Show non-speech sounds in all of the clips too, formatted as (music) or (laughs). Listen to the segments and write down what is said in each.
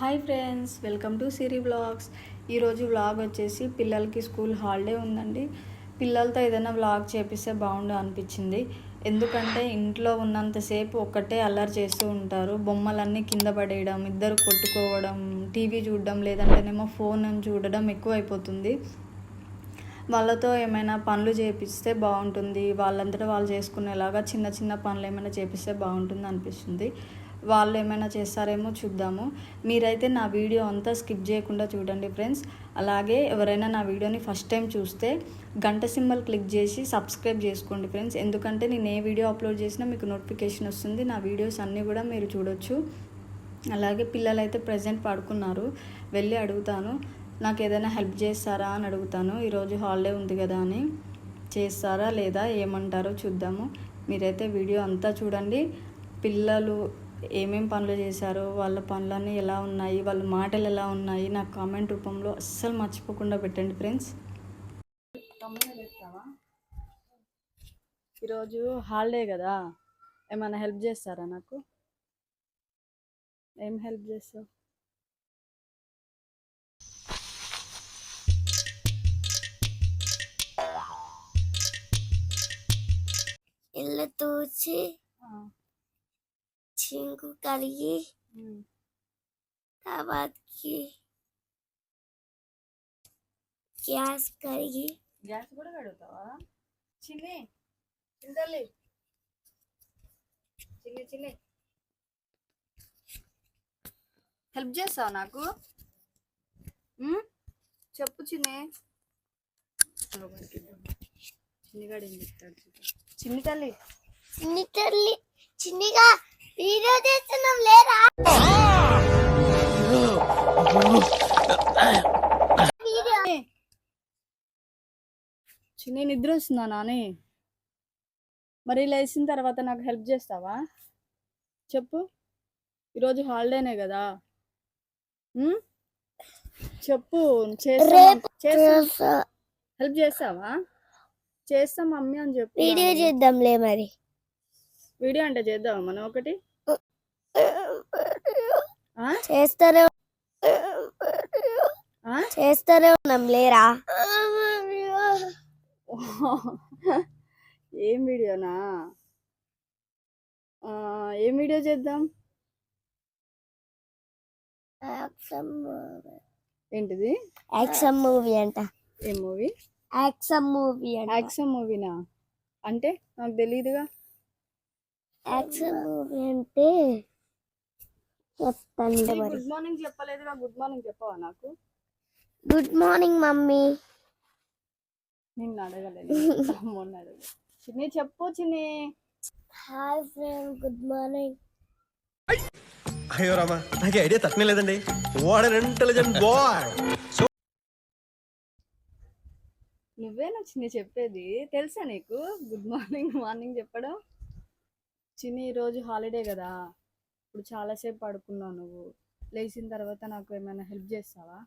Hi friends welcome to Siri vlogs. ఈరోజు vlog వచ్చేసి పిల్లలకి స్కూల్ హాలిడే ఉందండి. పిల్లలతో ఏదైనా వ్లాగ్ చేపిస్తే బాగుండు అనిపించింది. ఎందుకంటే ఇంట్లో ఉన్నంతసేపు ఒక్కటే అల్లరి చేస్తూ ఉంటారు. బొమ్మలన్నీ కింద పడేయడం ఇద్దరు కొట్టుకోవడం టీవీ చూడడం లేదంటేనేమో ఫోన్ చూడడం ఎక్కువైపోతుంది. వాళ్ళతో ఏమైనా పనులు చేపిస్తే బాగుంటుంది. వాళ్ళంతటా వాళ్ళు చేసుకునేలాగా చిన్న చిన్న పనులు ఏమైనా చేపిస్తే బాగుంటుంది అనిపిస్తుంది. వాళ్ళు ఏమైనా చేస్తారేమో చూద్దాము. మీరైతే నా వీడియో అంతా స్కిప్ చేయకుండా చూడండి ఫ్రెండ్స్. అలాగే ఎవరైనా నా వీడియోని ఫస్ట్ టైం చూస్తే గంట సింబల్ క్లిక్ చేసి సబ్స్క్రైబ్ చేసుకోండి ఫ్రెండ్స్. ఎందుకంటే నేను ఏ వీడియో అప్లోడ్ చేసినా మీకు నోటిఫికేషన్ వస్తుంది. నా వీడియోస్ అన్నీ కూడా మీరు చూడొచ్చు. అలాగే పిల్లలు అయితే ప్రజెంట్ పడుకున్నారు. వెళ్ళి అడుగుతాను. నాకు ఏదైనా హెల్ప్ చేస్తారా అని అడుగుతాను. ఈరోజు హాలిడే ఉంది కదా అని. చేస్తారా లేదా? ఏమంటారో చూద్దాము. మీరైతే వీడియో అంతా చూడండి. పిల్లలు ఏమేం పనులు చేశారో వాళ్ళ పనులన్నీ ఎలా ఉన్నాయి వాళ్ళ మాటలు ఎలా ఉన్నాయి నాకు కామెంట్ రూపంలో అస్సలు మర్చిపోకుండా పెట్టండి ఫ్రెండ్స్. ఈరోజు హాలిడే కదా ఏమైనా హెల్ప్ చేస్తారా నాకు? ఏం హెల్ప్ చేస్తావు? ఇల్లు తూచి చింకు కడిగి తర్వాతకి గ్యాస్ కడిగి గ్యాస్ కూడా కడుగుతావా? చిన్ని చింతల్లి చిన్ని చిన్ని. హెల్ప్ చేస్తావా నాకు? ఉమ్? చెప్పు చిన్ని. చిన్నిగాడు ఏం చెప్తాడు. చిన్ని తల్లి. చిన్ని తల్లి చిన్నిగా వీడియో చేస్తున్నాం లేరా? చిన్ని నిద్ర వస్తుందా నాని? మరి లేచిన తర్వాత నాకు హెల్ప్ చేస్తావా? చెప్పు. ఈరోజు హాలిడేనే కదా? చెప్పు చేస్తా. హెల్ప్ చేస్తావా? చేస్తాం మమ్మీ అని చెప్పు వీడియో. చేద్దాంలే మరి. వీడియో అంటే చేద్దామా? మనం ఒకటి? చేస్తారే? చేస్తారే ఉన్నాం లేరా? (laughs) ఏం వీడియోనా? ఆ, ఏం వీడియో చేద్దాం? ఏంటిది? యాక్షన్ మూవీ అంట. ఏ మూవీ? యాక్షన్ మూవీ అంట. యాక్షన్ మూవీనా? అంటే నాకు తెలియదుగా యాక్షన్ మూవీ అంటే చెప్తాను మరి. గుడ్ మార్నింగ్ చెప్పలేదుగా గుడ్ మార్నింగ్ చెప్పవా నాకు? Good morning mummy. నిన్ను అడగలేదు (laughs) మొన్న అడగ చిన్ని చెప్పు Chinni. Hi friend good morning. అయ్యో రామా నాకు ఐడియా తక్కువ లేదండి. వాట్ అన్ ఇంటెలిజెంట్ బాయ్ నువ్వేనా చిన్ని చెప్పేది తెలుసా నీకు? గుడ్ మార్నింగ్ మార్నింగ్ చెప్పడం. చిన్ని ఈరోజు హాలిడే కదా. ఇప్పుడు చాలాసేపు పడుకున్నావు నువ్వు. లేచిన తర్వాత నాకు ఏమైనా హెల్ప్ చేస్తావా?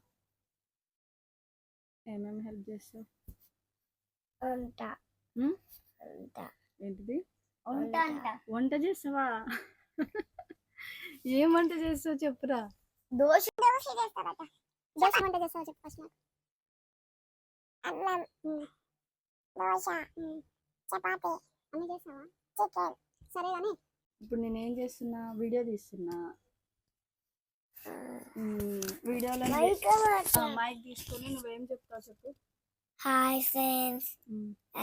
ఏమేమి హెల్ప్ చేస్తావు? ఉమ్? అంట ఏంటిది? వంట అంట. వంట చేస్తావా? ఏం వంట చేస్తావు చెప్పురా. దోశ. దోశ చేస్తారట దోశ వంట చేస్తావు చెప్పు ఫస్ట్ అన్నం. దోశ. చపాతి. అన్ని చేస్తావా? చికెన్. సరే కానీ ఇప్పుడు నేను ఏం చేస్తున్నా వీడియో తీస్తున్నా. వీడియోలో మైక్ తీసుకొని నువ్వేం చెప్తావు చెప్పు. Hi friends.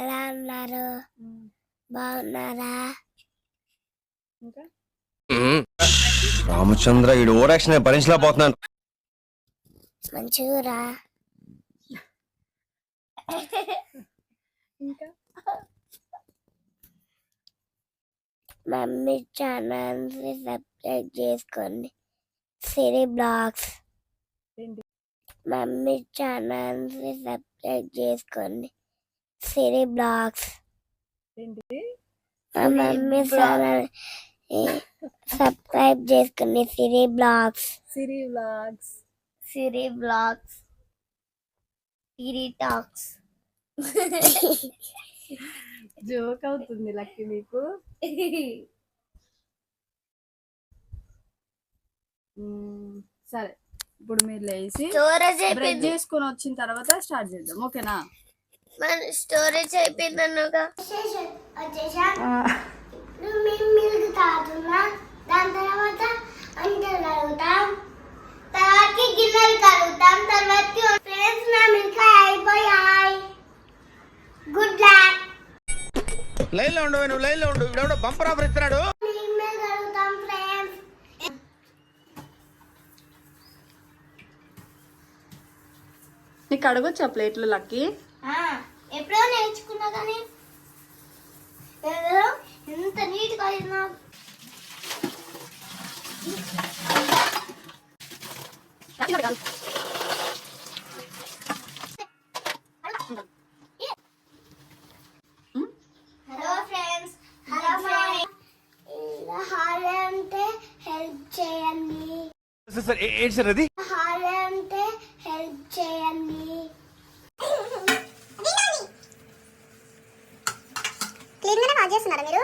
ఎలా ఉన్నారు. బాగున్నారా? ఇంకా? రామచంద్ర ఈ ఓవర్ యాక్షన్ భరించలేకపోతున్నాను మంచిగా (laughs) ఇంకా? మమ్మీ ఛానల్ సబ్స్క్రైబ్ చేసుకోండి Siri blogs mummy channel subscribe చేసుకోండి సిరి బ్లాగ్స్ మా మమ్మీ ఛానల్ సబ్స్క్రైబ్ చేసుకోండి Siri blogs Siri vlogs Siri blogs Siri talks joke అవుతుంది లక్కీ మీకు సరే ఇప్పుడు మీరు లేచి అయిపోయింది చేసుకొని వచ్చిన తర్వాత స్టార్ట్ చేద్దాం ఓకేనా మన స్టోరేజ్ అయిపోయింది అన్నగా మిల్క్ తాగుతున్నా దాని తర్వాత అంటలు కలుగుతాం తర్వాత గిన్నెలు కలుగుతాం తర్వాత ఫ్రెండ్స్ నా మిల్క్ అయిపోయాయి గుడ్ లక్ లైన్లో ఉండు నువ్వు లైన్లో ఉండు ఇప్పుడు బంపర్ ఆఫర్ ఇస్తున్నాడు నీకు అడగొచ్చా ప్లేట్లు లక్కి ఎప్పుడో నేర్చుకున్నా కానీ ఏదో ఎంత నీట్గా అయినా ఫ్రెండ్స్ హలో ఫ్రెండ్స్ హాల్ అంటే హెల్ప్ చేయండి సార్ ఏంటి సార్ అది హాల్ అంటే హెల్ప్ చేయండి క్లీన్ గానే బాగా చేస్తున్నారా మీరు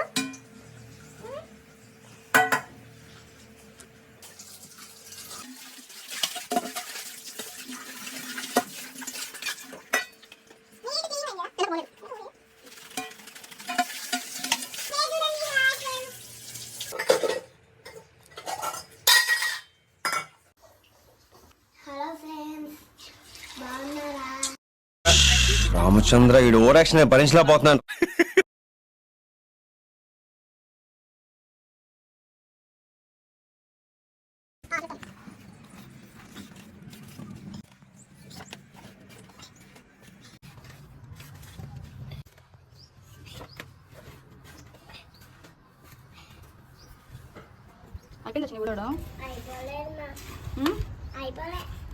హలో ఫ్రెండ్స్ బాగున్నారా రామచంద్ర ఈ ఓవర్ యాక్షన్ భరించలేకపోతున్నాను అయిపోలేదు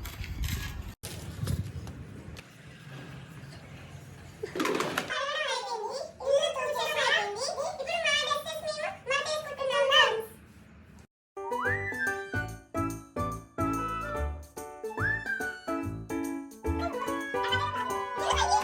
Yeah, (laughs) yeah.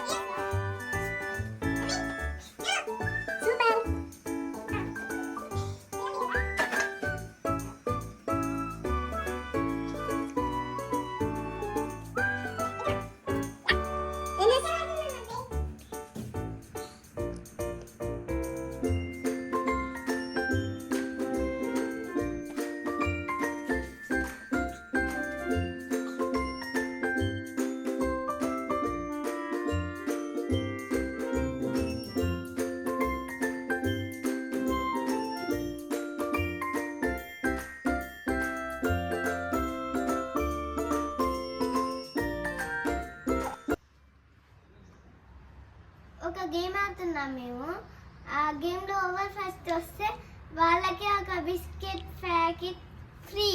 గేమ్ ఆడుతున్నాం మేము. ఆ గేమ్లో ఓవర్ ఫస్ట్ వస్తే వాళ్ళకి ఒక biscuit packet free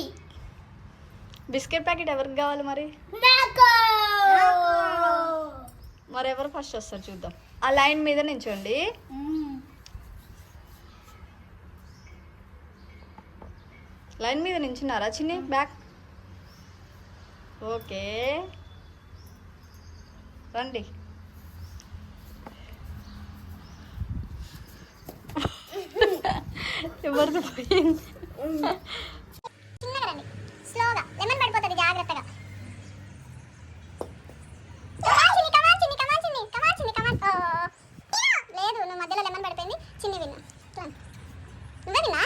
biscuit packet ఎవరికి కావాలి మరి? నాకు! మరి ఎవరు ఫస్ట్ వస్తారు చూద్దాం. ఆ లైన్ మీద నించోండి. లైన్ మీద నించున్నారా చిన్ని? బ్యాక్ ఓకే రండి. ఎవరిది పోయింది? చిన్నగా రండి. స్లోగా లెమన్ పడిపోతుంది. జాగ్రత్తగా. లేదు నువ్వు మధ్యలో లెమన్ పడిపోయింది. చిన్ని విన్నా. నువ్వే విన్నా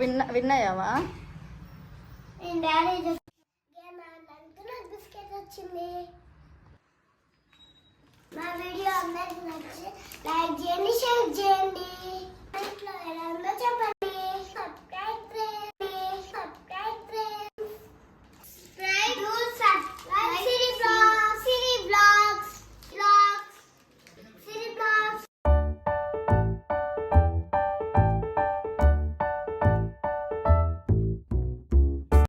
విన్న విన్నాయావా డాడీ